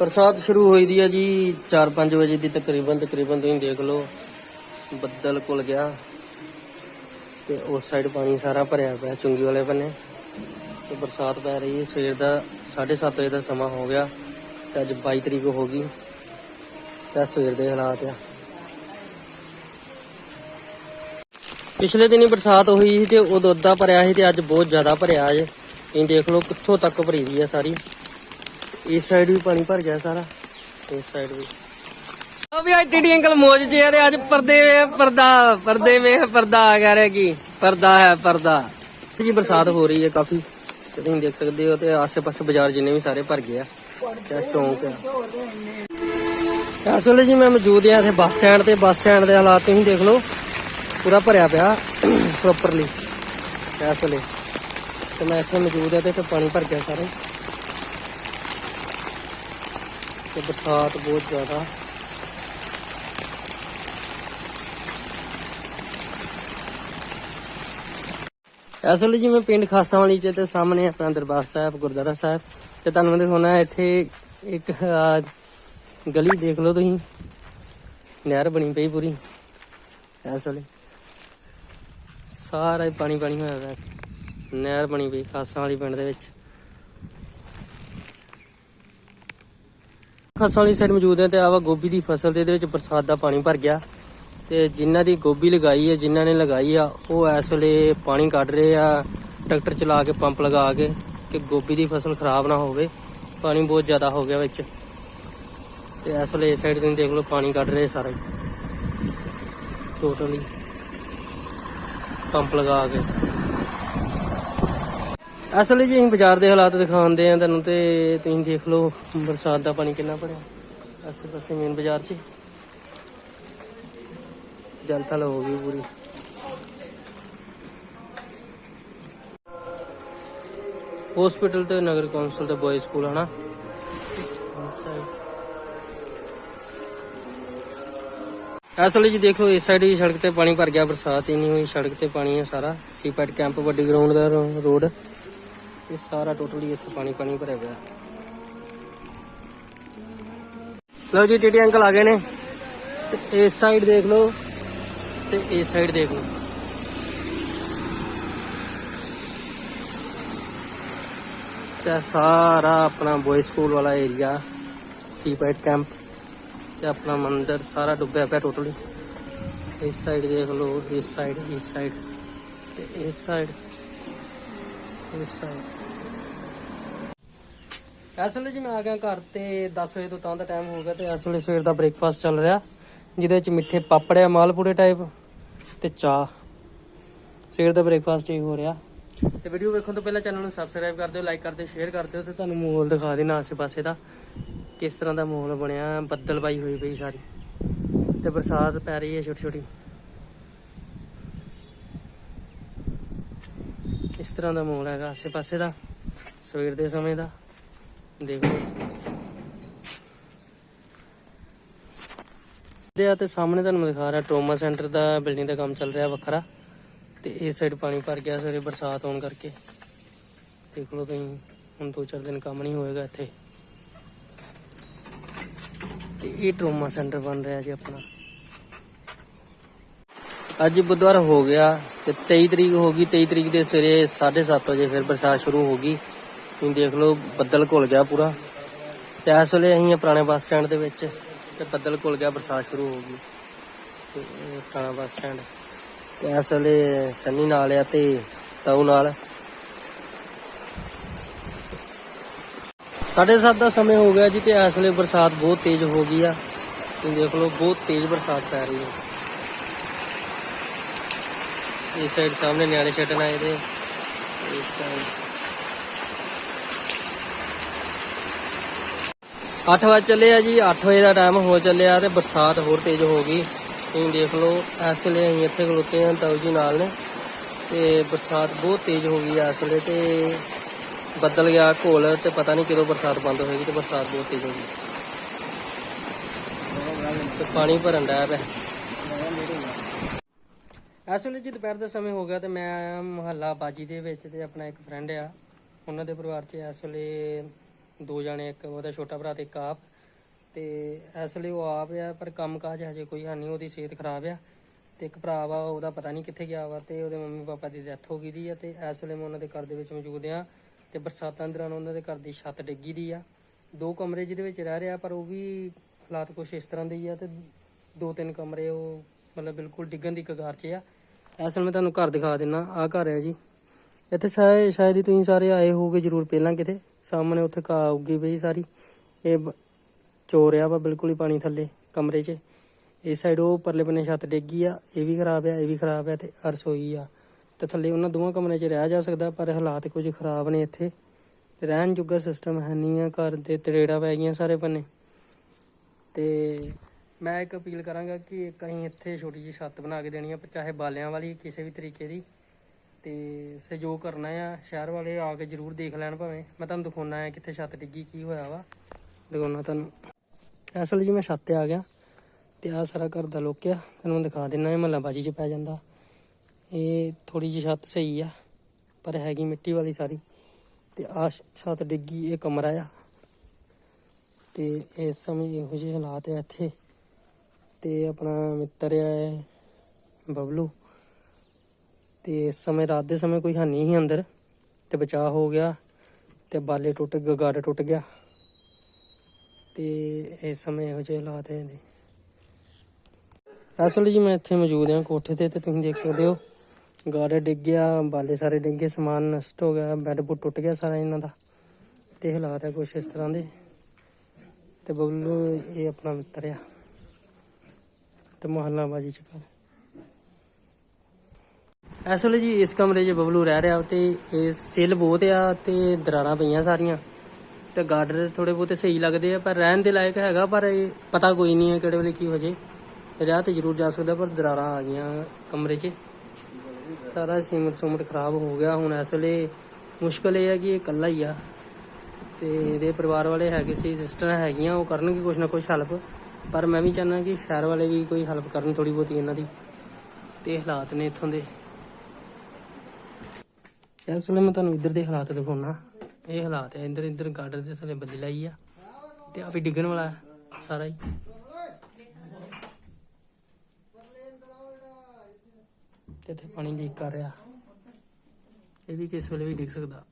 ਬਰਸਾਤ ਸ਼ੁਰੂ ਹੋਈ ਦੀ ਆ ਜੀ 4-5 ਵਜੇ ਦੀ ਤਕਰੀਬਨ ਤਕਰੀਬਨ ਤੁਸੀਂ ਦੇਖ ਲਓ, ਬੱਦਲ ਕੁਲ ਗਿਆ। ਤੇ ਉਸ ਸਾਈਡ ਪਾਣੀ ਸਾਰਾ ਭਰਿਆ ਪਿਆ, ਚੁੰਗੀ ਵਾਲੇ ਬੰਨੇ। ਤੇ ਬਰਸਾਤ ਪੈ ਰਹੀ ਹੈ, ਸਵੇਰ ਦਾ 7:30 ਵਜੇ ਦਾ ਸਮਾਂ ਹੋ ਗਿਆ, ਤੇ ਅੱਜ 22 ਤਰੀਕ ਹੋ ਗਈ। ਤੇ ਸਵੇਰ ਦੇ ਹਾਲਾਤ ਆ। ਪਿਛਲੇ ਦਿਨੀ ਬਰਸਾਤ ਹੋਈ ਸੀ ਤੇ ਉਦੋਂ ਅੱਧਾ ਭਰਿਆ ਸੀ ਤੇ ਅੱਜ ਬਹੁਤ ਜ਼ਿਆਦਾ ਭਰਿਆ ਜੇ। ਤੁਸੀਂ ਦੇਖ ਲਓ ਕਿੱਥੋਂ ਤੱਕ ਭਰੀ ਦੀ ਆ ਸਾਰੀ। ਇਸ ਸਾਈਡ ਵੀ ਪਾਣੀ ਭਰ ਗਿਆ ਸਾਰਾ, ਇਸ ਸਾਈਡ ਵੀ। ਉਹ ਵੀ ਅੱਜ ਟੀਡੀ ਅੰਕਲ ਮੋਜ ਚ ਆ ਤੇ ਅੱਜ ਪਰਦੇ ਵੇ ਪਰਦਾ, ਪਰਦੇ ਮੇ ਪਰਦਾ ਆ ਗਿਆ ਰਿਹਾ ਕੀ? ਪਰਦਾ ਹੈ, ਪਰਦਾ। ਜੀ ਬਰਸਾਤ ਹੋ ਰਹੀ ਹੈ ਕਾਫੀ, ਤੇ ਤੁਸੀਂ ਦੇਖ ਸਕਦੇ ਹੋ ਤੇ ਆਸੇ-ਪਾਸੇ ਬਾਜ਼ਾਰ ਜਿੰਨੇ ਵੀ ਸਾਰੇ ਭਰ ਗਏ ਆ। ਤੇ ਚੌਂਕ ਆ। ਇਸ ਵੇਲੇ ਜੀ ਮੈਂ ਮੌਜੂਦ ਆ ਇੱਥੇ ਬੱਸ ਸਟੈਂਡ ਤੇ, ਬੱਸ ਸਟੈਂਡ ਦੇ ਹਾਲਾਤ ਤੁਸੀਂ ਦੇਖ ਲਓ, ਪੂਰਾ ਭਰਿਆ ਪਿਆ ਪ੍ਰੋਪਰਲੀ ਇਸ ਵੇਲੇ ਤੇ ਮੈਂ ਇੱਥੇ ਮੌਜੂਦ ਆ ਤੇ ਇੱਥੇ ਪਾਣੀ ਭਰ ਗਿਆ ਸਾਰੇ। ਤੇ ਬਰਸਾਤ ਬਹੁਤ ਜ਼ਿਆਦਾ। ਇਸ ਵੇਲੇ ਜੀ ਮੈਂ ਪਿੰਡ ਖਾਸਾਂ ਵਾਲੀ ਚ ਤੇ ਸਾਹਮਣੇ ਆਪਣਾ ਦਰਬਾਰ ਸਾਹਿਬ ਗੁਰਦੁਆਰਾ ਸਾਹਿਬ ਤੇ ਤੁਹਾਨੂੰ ਮੈਂ ਦਿਖਾਉਣਾ ਇੱਥੇ ਇੱਕ ਗਲੀ ਦੇਖ ਲਓ ਤੁਸੀਂ। ਨਹਿਰ ਬਣੀ ਪਈ ਪੂਰੀ। ਇਸ ਵੇਲੇ ਸਾਰਾ ਹੀ ਪਾਣੀ ਪਾਣੀ ਹੋਇਆ। ਪਿਆ ਨਹਿਰ ਬਣੀ ਪਈ ਖਾਸਾਂ ਵਾਲੀ ਪਿੰਡ ਦੇ ਵਿੱਚ। ਖਸਾਂ ਵਾਲੀ ਸਾਈਡ ਮੌਜੂਦ ਹੈ ਤੇ ਆਵਾ ਗੋਭੀ ਦੀ ਫਸਲ ਤੇ ਇਹਦੇ ਵਿੱਚ ਬਰਸਾਤ ਦਾ ਪਾਣੀ ਭਰ ਗਿਆ। ਤੇ ਜਿਨ੍ਹਾਂ ਦੀ ਗੋਭੀ ਲਗਾਈ ਹੈ, ਜਿਨ੍ਹਾਂ ਨੇ ਲਗਾਈ ਆ, ਉਹ ਇਸ ਵੇਲੇ ਪਾਣੀ ਕੱਢ ਰਹੇ ਆ, ਟਰੈਕਟਰ ਚਲਾ ਕੇ ਪੰਪ ਲਗਾ ਕੇ ਕਿ ਗੋਭੀ ਦੀ ਫਸਲ ਖਰਾਬ ਨਾ ਹੋਵੇ। ਪਾਣੀ ਬਹੁਤ ਜ਼ਿਆਦਾ ਹੋ ਗਿਆ ਵਿੱਚ। ਤੇ ਇਸ ਵੇਲੇ ਇਸ ਸਾਈਡ ਤੁਸੀਂ ਦੇਖ ਲਓ ਪਾਣੀ ਕੱਢ ਰਹੇ ਸਾਰਾ। ਟੋਟਲੀ ਪੰਪ ਲਗਾ ਕੇ। ਅਸਲ ਜੀ ਅਸੀਂ ਬਾਜ਼ਾਰ ਦੇ ਹਾਲਾਤ ਦਿਖਾਉਂਦੇ ਆ ਤੁਹਾਨੂੰ ਤੇ ਤੁਸੀਂ ਦੇਖ ਲਓ ਬਰਸਾਤ ਦਾ ਪਾਣੀ ਕਿੰਨਾ ਭਰਿਆ। ਆਸੇ ਪਾਸੇ ਮੇਨ ਬਾਜ਼ਾਰ 'ਚ ਜਲਥਲ ਹੋ ਗਈ ਪੂਰੀ। ਹਸਪੀਟਲ ਤੇ ਨਗਰ ਕੌਂਸਲ ਤੇ ਬॉयਜ਼ ਸਕੂਲ ਹਨਾ। ਅਸਲ ਜੀ ਦੇਖ ਲਓ ਇਸ ਸਾਈਡ ਵੀ ਸੜਕ ਤੇ ਪਾਣੀ ਭਰ ਗਿਆ, ਬਰਸਾਤ ਹੀ ਨਹੀਂ ਹੋਈ, ਸੜਕ ਤੇ ਪਾਣੀ ਹੈ ਸਾਰਾ। ਸੀਪੈਟ ਕੈਂਪ ਵੱਡੀ ਗਰਾਊਂਡ ਦਾ ਰੋਡ ਇਹ ਸਾਰਾ ਟੋਟਲੀ ਇੱਥੇ ਪਾਣੀ ਪਾਣੀ ਭਰਿਆ ਪਿਆ। ਲਓ ਜੀ ਟੀਟੀ ਅੰਕਲ ਆ ਗਏ ਨੇ। ਤੇ ਇਸ ਸਾਈਡ ਦੇਖ ਲਓ, ਤੇ ਇਸ ਸਾਈਡ ਦੇਖ ਲਓ। ਤੇ ਸਾਰਾ ਆਪਣਾ ਬॉय ਸਕੂਲ ਵਾਲਾ ਏਰੀਆ ਸੀਪੈਟ ਕੈਂਪ ਤੇ ਆਪਣਾ ਮੰਦਿਰ ਸਾਰਾ ਡੁੱਬਿਆ ਪਿਆ ਟੋਟਲੀ ਇਸ ਸਾਈਡ ਦੇਖ ਲਓ, ਇਸ ਸਾਈਡ ਇਸ ਸਾਈਡ ਤੇ ਇਸ ਸਾਈਡ ਇਸ ਸਾਈਡ ਇਸ ਵੇਲੇ ਜੀ ਮੈਂ ਆ ਗਿਆ ਘਰ ਤੇ 10 ਵਜੇ ਤੋਂ ਤਾਂ ਦਾ ਟਾਈਮ ਹੋ ਗਿਆ ਤੇ ਇਸ ਵੇਲੇ ਸਵੇਰ ਦਾ ਬ੍ਰੇਕਫਾਸਟ ਚੱਲ ਰਿਹਾ, ਜਿਹਦੇ ਵਿੱਚ ਮਿੱਠੇ ਪਾਪੜ ਆ ਮਾਲਪੂੜੇ ਟਾਈਪ ਤੇ ਚਾਹ। ਸਵੇਰ ਦਾ ਬ੍ਰੇਕਫਾਸਟ ਹੀ ਹੋ ਰਿਹਾ। ਤੇ ਵੀਡੀਓ ਵੇਖਣ ਤੋਂ ਪਹਿਲਾਂ ਚੈਨਲ ਨੂੰ ਸਬਸਕ੍ਰਾਈਬ ਕਰ ਦਿਓ ਲਾਈਕ ਕਰ ਦਿਓ ਸ਼ੇਅਰ ਕਰ ਦਿਓ ਤੇ ਤੁਹਾਨੂੰ ਮਾਹੌਲ ਦਿਖਾ ਦੇਣਾ ਆਸੇ-ਪਾਸੇ ਦਾ, ਕਿਸ ਤਰ੍ਹਾਂ ਦਾ ਮਾਹੌਲ ਬਣਿਆ ਬੱਦਲਬਾਈ ਹੋਈ ਪਈ ਸਾਰੀ। ਤੇ ਬਰਸਾਤ ਪੈ ਰਹੀ ਹੈ ਛੋਟੀ ਛੋਟੀ ਇਸ ਤਰ੍ਹਾਂ ਦਾ ਮਾਹੌਲ ਹੈਗਾ ਆਸੇ-ਪਾਸੇ ਦਾ, ਸਵੇਰ ਦੇ ਸਮੇਂ ਦਾ। ਦੇਖੋ। ਦੇ ਆ ਤੇ ਸਾਹਮਣੇ ਤੁਹਾਨੂੰ ਦਿਖਾ ਰਿਹਾ ਟਰੋਮਾ ਸੈਂਟਰ ਦਾ ਬਿਲਡਿੰਗ ਦਾ ਕੰਮ ਚੱਲ ਰਿਹਾ ਵੱਖਰਾ। ਤੇ ਇਸ ਸਾਈਡ ਪਾਣੀ ਭਰ ਗਿਆ ਸਵੇਰੇ ਬਰਸਾਤ ਹੋਣ ਕਰਕੇ। ਦੇਖ ਲਓ ਤੁਸੀਂ, ਹੁਣ ਦੋ ਚਾਰ ਦਿਨ ਕੰਮ ਨਹੀਂ ਹੋਏਗਾ ਇੱਥੇ। ਤੇ ਇਹ ਟਰੋਮਾ ਸੈਂਟਰ ਬਣ ਰਿਹਾ ਜੀ ਆਪਣਾ। ਅੱਜ ਬੁੱਧਵਾਰ ਹੋ ਗਿਆ ਤੇ 23 ਤਰੀਕ ਹੋ ਗਈ। 23 ਤਰੀਕ ਦੇ ਸਵੇਰੇ 7:30 ਵਜੇ ਫਿਰ ਬਰਸਾਤ ਸ਼ੁਰੂ ਹੋ ਗਈ। ਤੁਸੀਂ ਦੇਖ ਲਓ ਬੱਦਲ ਘੁਲ ਗਿਆ ਪੂਰਾ। ਤੇ ਇਸ ਵੇਲੇ ਅਸੀਂ ਪੁਰਾਣੇ ਬੱਸ ਸਟੈਂਡ ਦੇ ਵਿੱਚ ਤੇ ਬੱਦਲ ਘੁਲ ਗਿਆ, ਬਰਸਾਤ ਸ਼ੁਰੂ ਹੋ ਗਈ। ਤੇ ਪੁਰਾਣਾ ਬੱਸ ਸਟੈਂਡ। ਤੇ ਇਸ ਵੇਲੇ ਸੰਨੀ ਨਾਲ ਆ ਤੇ ਤਾਊ ਨਾਲ। ਸਾਢੇ ਸੱਤ ਦਾ ਸਮੇਂ ਹੋ ਗਿਆ ਜੀ ਤੇ ਇਸ ਵੇਲੇ ਬਰਸਾਤ ਬਹੁਤ ਤੇਜ਼ ਹੋ ਗਈ ਆ। ਤੁਸੀਂ ਦੇਖ ਲਓ ਬਹੁਤ ਤੇਜ਼ ਬਰਸਾਤ ਪੈ ਰਹੀ ਹੈ ਇਸ ਸਾਈਡ ਸਾਹਮਣੇ ਨਿਆਣੇ ਛੱਡਣ ਆਏ ਦੇ ਇਸ ਸਾਈਡ 8 ਵਜੇ ਚੱਲੇ ਆ ਜੀ 8 ਵਜੇ ਦਾ ਟਾਈਮ ਹੋ ਚੱਲਿਆ ਤੇ ਬਰਸਾਤ ਹੋਰ ਤੇਜ਼ ਹੋ ਗਈ। ਤੁਸੀਂ ਦੇਖ ਲਓ, ਇਸ ਵੇਲੇ ਅਸੀਂ ਇੱਥੇ ਖਲੋਤੇ ਹਾਂ ਤਾਊ ਜੀ ਨਾਲ ਨੇ। ਤੇ ਬਰਸਾਤ ਬਹੁਤ ਤੇਜ਼ ਹੋ ਗਈ ਆ ਇਸ ਵੇਲੇ ਤੇ ਬੱਦਲ ਗਿਆ ਘੋਲ ਤੇ ਪਤਾ ਨਹੀਂ ਕਦੋਂ ਬਰਸਾਤ ਬੰਦ ਹੋਏਗੀ ਤੇ ਬਰਸਾਤ ਬਹੁਤ ਤੇਜ਼ ਹੋ ਗਈ। ਤੇ ਪਾਣੀ ਭਰਨ ਡਿਆ ਪਿਆ। ਇਸ ਵੇਲੇ ਜੀ ਦੁਪਹਿਰ ਦਾ ਸਮੇਂ ਹੋ ਗਿਆ ਤੇ ਮੈਂ ਆਇਆ ਮੁਹੱਲਾ ਬਾਜੀ ਦੇ ਵਿੱਚ ਤੇ ਆਪਣਾ ਇੱਕ ਫਰੈਂਡ ਆ। ਉਹਨਾਂ ਦੇ ਪਰਿਵਾਰ 'ਚ ਇਸ ਵੇਲੇ ਦੋ ਜਾਣੇ, ਇੱਕ ਉਹਦਾ ਛੋਟਾ ਭਰਾ ਤੇ ਇੱਕ ਆਪ। ਤੇ ਇਸ ਲਈ ਉਹ ਆਪ ਆ, ਪਰ ਕੰਮ ਕਾਜ ਹਜੇ ਕੋਈ ਹੈ ਨਹੀਂ, ਉਹਦੀ ਸਿਹਤ ਖਰਾਬ ਆ। ਤੇ ਇੱਕ ਭਰਾ ਵਾ, ਉਹਦਾ ਪਤਾ ਨਹੀਂ ਕਿੱਥੇ ਗਿਆ ਵਾ, ਤੇ ਉਹਦੇ ਮੰਮੀ ਪਾਪਾ ਦੀ ਡੈਥ ਹੋ ਗਈ ਦੀ ਆ, ਤੇ ਇਸ ਵੇਲੇ ਮੈਂ ਉਹਨਾਂ ਦੇ ਘਰ ਦੇ ਵਿੱਚ ਮੌਜੂਦ ਆ। ਤੇ ਬਰਸਾਤਾਂ ਦੌਰਾਨ ਉਹਨਾਂ ਦੇ ਘਰ ਦੀ ਛੱਤ ਡਿੱਗੀ ਦੀ ਆ। ਦੋ ਕਮਰੇ ਜਿਹਦੇ ਵਿੱਚ ਰਹਿ ਰਿਹਾ, ਪਰ ਉਹ ਵੀ ਹਾਲਾਤ ਕੁਛ ਇਸ ਤਰ੍ਹਾਂ ਦੇ ਹੀ ਆ, ਤੇ ਦੋ ਤਿੰਨ ਕਮਰੇ ਉਹ ਮਤਲਬ ਬਿਲਕੁਲ ਡਿੱਗਣ ਦੀ ਕਗਾਰ 'ਚ ਆ। ਇਸ ਵੇਲੇ ਮੈਂ ਤੁਹਾਨੂੰ ਘਰ ਦਿਖਾ ਦਿੰਨਾ ਆ ਘਰ ਹੈ ਜੀ। ਇੱਥੇ ਸ਼ਾਇਦ ਸ਼ਾਇਦ ਹੀ ਤੁਸੀਂ ਸਾਰੇ ਆਏ ਹੋਗੇ ਜ਼ਰੂਰ ਪਹਿਲਾਂ ਕਿਤੇ। ਸਾਹਮਣੇ ਉੱਥੇ ਘਾਹ ਉੱਗੀ ਪਈ ਸਾਰੀ। ਇਹ ਬ- ਚੋਰਿਆ ਵਾ, ਬਿਲਕੁਲ ਹੀ ਪਾਣੀ ਥੱਲੇ, ਕਮਰੇ 'ਚ। ਇਸ ਸਾਈਡ ਉਹ ਪਰਲੇ ਬੰਨੇ ਛੱਤ ਡਿੱਗੀ ਆ, ਇਹ ਵੀ ਖਰਾਬ ਆ, ਇਹ ਵੀ ਖਰਾਬ ਆ ਤੇ ਆਹ ਰਸੋਈ ਆ। ਤੇ ਥੱਲੇ ਉਹਨਾਂ ਦੋਵਾਂ ਕਮਰੇ 'ਚ ਰਹਿ ਜਾ ਸਕਦਾ, ਪਰ ਹਾਲਾਤ ਕੁਝ ਖਰਾਬ ਨੇ ਇੱਥੇ। ਤੇ ਰਹਿਣ ਜੋਗਾ ਸਿਸਟਮ ਹੈ ਨਹੀਂ ਆ, ਘਰ ਦੇ ਤਰੇੜਾ ਪੈ ਗਈਆਂ ਸਾਰੇ ਬੰਨੇ। ਤੇ ਮੈਂ ਇੱਕ ਅਪੀਲ ਕਰਾਂਗਾ ਕਿ ਇੱਕ ਅਸੀਂ ਇੱਥੇ ਛੋਟੀ ਜਿਹੀ ਛੱਤ ਬਣਾ ਕੇ ਦੇਣੀ ਆ, ਚਾਹੇ ਬਾਲਿਆਂ ਵਾਲੀ, ਕਿਸੇ ਵੀ ਤਰੀਕੇ ਦੀ। ਤੇ ਸਹਿਯੋਗ ਕਰਨਾ ਆ, ਸ਼ਹਿਰ ਵਾਲੇ ਆ ਕੇ ਜ਼ਰੂਰ ਦੇਖ ਲੈਣ ਭਾਵੇਂ। ਮੈਂ ਤੁਹਾਨੂੰ ਦਿਖਾਉਣਾ ਆ ਕਿੱਥੇ ਛੱਤ ਡਿੱਗੀ, ਕੀ ਹੋਇਆ ਵਾ। ਦਿਖਾਉਣਾ ਤੁਹਾਨੂੰ। ਅਸਲ ਜੀ ਮੈਂ ਛੱਤ ਤੇ ਆ ਗਿਆ ਤੇ ਆ ਸਾਰਾ ਘਰ ਦਾ ਲੋਕ ਆ। ਤੁਹਾਨੂੰ ਮੈਂ ਦਿਖਾ ਦਿੰਨਾ ਇਹ ਮਹੱਲਾ ਬਾਜੀ 'ਚ ਪੈ ਜਾਂਦਾ। ਇਹ ਥੋੜੀ ਜਿਹੀ ਛੱਤ ਸਹੀ ਆ, ਪਰ ਹੈਗੀ ਮਿੱਟੀ ਵਾਲੀ ਸਾਰੀ। ਤੇ ਆ ਛੱਤ ਡਿੱਗੀ, ਇਹ ਕਮਰਾ ਆ। ਤੇ ਇਸ ਸਮੇਂ ਇਹੋ ਜਿਹੇ ਹਾਲਾਤ ਆ ਇੱਥੇ। ਤੇ ਆਪਣਾ ਮਿੱਤਰ ਆ ਬਬਲੂ। ਤੇ ਇਸ ਸਮੇਂ, ਰਾਤ ਦੇ ਸਮੇਂ ਕੋਈ ਹਾਨੀ ਹੀ ਅੰਦਰ ਤੇ ਬਚਾਅ ਹੋ ਗਿਆ ਤੇ ਬਾਲੇ ਟੁੱਟ ਗਏ ਗਾਰਡ ਟੁੱਟ ਗਿਆ ਤੇ ਇਸ ਸਮੇਂ ਇਹੋ ਜਿਹੇ ਹਾਲਾਤ ਹੈ ਨੇ ਅਸਲ ਜੀ ਮੈਂ ਇੱਥੇ ਮੌਜੂਦ ਹਾਂ ਕੋਠੇ ਤੇ ਤੇ ਤੁਸੀਂ ਦੇਖ ਸਕਦੇ ਹੋ। ਗਾਰਡ ਡਿੱਗ ਗਿਆ, ਬਾਲੇ ਸਾਰੇ ਡਿੱਗ ਗਏ, ਸਮਾਨ ਨਸ਼ਟ ਹੋ ਗਿਆ, ਬੈੱਡ ਬੁੱਡ ਟੁੱਟ ਗਿਆ ਸਾਰਾ ਇਹਨਾਂ ਦਾ ਤੇ ਹਾਲਾਤ ਹੈ ਕੁਛ ਇਸ ਤਰ੍ਹਾਂ ਦੇ ਤੇ ਬਬਲੂ ਇਹ ਆਪਣਾ ਮਿੱਤਰ ਆ ਤੇ ਮੁਹੱਲਾ ਬਾਜੀ ਚ ਇਸ ਵੇਲੇ ਜੀ ਇਸ ਕਮਰੇ 'ਚ ਬਬਲੂ ਰਹਿ ਰਿਹਾ ਤੇ ਇਹ ਸਿੱਲ ਬਹੁਤ ਆ ਤੇ ਦਰਾਰਾਂ ਪਈਆਂ ਸਾਰੀਆਂ। ਤੇ ਗਾਰਡਰ ਥੋੜੇ ਬਹੁਤੇ ਸਹੀ ਲੱਗਦੇ ਆ, ਪਰ ਰਹਿਣ ਦੇ ਲਾਇਕ ਹੈਗਾ, ਪਰ ਇਹ ਪਤਾ ਕੋਈ ਨਹੀਂ ਹੈ ਕਿਹੜੇ ਵੇਲੇ ਕੀ ਹੋ ਜੇ। ਰਾਹ ਤੇ ਜ਼ਰੂਰ ਜਾ ਸਕਦਾ, ਪਰ ਦਰਾਰਾਂ ਆ ਗਈਆਂ ਕਮਰੇ 'ਚ। ਸਾਰਾ ਸੀਮਟ ਸੁਮਟ ਖਰਾਬ ਹੋ ਗਿਆ। ਹੁਣ ਇਸ ਵੇਲੇ ਮੁਸ਼ਕਲ ਇਹ ਹੈ ਕਿ ਇਹ ਇਕੱਲਾ ਹੀ ਆ। ਤੇ ਇਹਦੇ ਪਰਿਵਾਰ ਵਾਲੇ ਹੈਗੇ ਸੀ, ਸਿਸਟਰਾਂ ਹੈਗੀਆਂ, ਉਹ ਕਰਨਗੇ ਕੁਛ ਨਾ ਕੁਛ ਹੈਲਪ ਪਰ ਮੈਂ ਵੀ ਚਾਹੁੰਦਾ ਕਿ ਸ਼ਹਿਰ ਵਾਲੇ ਵੀ ਕੋਈ ਹੈਲਪ ਕਰਨ ਥੋੜੀ ਬਹੁਤੀ ਇਹਨਾਂ ਦੀ। ਤੇ ਹਾਲਾਤ ਨੇ ਇੱਥੋਂ ਦੇ। ਇਸ ਵੇਲੇ ਮੈਂ ਤੁਹਾਨੂੰ ਇੱਧਰ ਦੇ ਹਾਲਾਤ ਦਿਖਾਉਣਾ। ਇਹ ਹਾਲਾਤ ਹੈ, ਇੱਧਰ ਇੱਧਰ ਗਾਰਡਰ ਦੇ ਥੱਲੇ ਬੱਦੀ ਲਾਈ ਆ। ਤੇ ਆ ਵੀ ਡਿੱਗਣ ਵਾਲਾ ਸਾਰਾ ਹੀ। ਤੇ ਇੱਥੇ ਪਾਣੀ ਲੀਕ ਕਰ ਰਿਹਾ। ਇਹ ਵੀ ਕਿਸ ਵੇਲੇ ਵੀ ਡਿੱਗ ਸਕਦਾ।